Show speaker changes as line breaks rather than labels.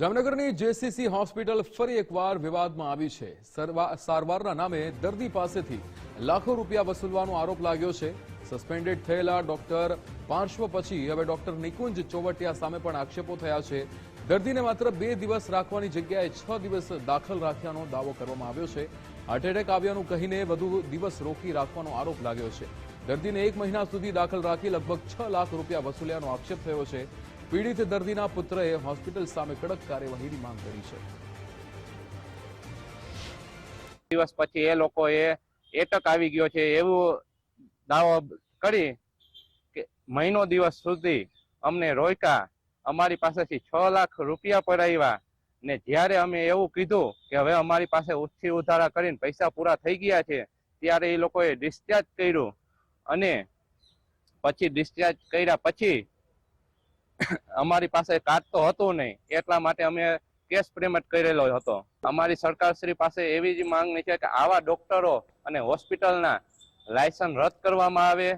જામનગરની JCC hospital ફરી એકવાર વિવાદમાં આવી છે. સરવા- સારવારના નામે દર્દી પાસેથી લાખો રૂપિયા વસૂલવાનો આરોપ લાગ્યો છે. સસ્પેન્ડેડ થયેલા ડોક્ટર પાર્શ્વ પછી હવે ડોક્ટર નિકુંજ ચોવટિયા સામે પણ આક્ષેપો થયા છે. દર્દીને માત્ર બે દિવસ રાખવાની જગ્યાએ છ દિવસ દાખલ રાખ્યાનો દાવો કરવામાં આવ્યો છે. હાર્ટ એટેક આવ્યાનું કહીને વધુ દિવસ રોકી રાખવાનો આરોપ લાગ્યો છે. દર્દીને એક મહિના સુધી દાખલ રાખી લગભગ છ લાખ રૂપિયા વસૂલ્યાનો આક્ષેપ થયો છે. પીડિત દર્દીના પુત્રએ હોસ્પિટલ સામે કડક કાર્યવાહીની માંગ કરી છે.
દિવસ પછી એ લોકોએ એટક આવી ગયો છે એવું દાવો કરી કે મહિનો દિવસ સુધી અમને રોક્યા. અમારી પાસેથી છ લાખ રૂપિયા પડાવ્યા ને જ્યારે અમે એવું કીધું કે હવે અમારી પાસે ઉછી ઉધારા કરીને પૈસા પૂરા થઈ ગયા છે, ત્યારે એ લોકોએ ડિસ્ચાર્જ કર્યું. અને પછી ડિસ્ચાર્જ કર્યા પછી અમારી પાસે કાર્ડ તો હતું નહીં. એટલા માટે અમે કેશ પેમેન્ટ કરેલો હતો. અમારી સરકારશ્રી પાસે એવી જ માંગણી છે કે આવા ડોક્ટરો અને હોસ્પિટલના લાયસન્સ રદ કરવામાં આવે.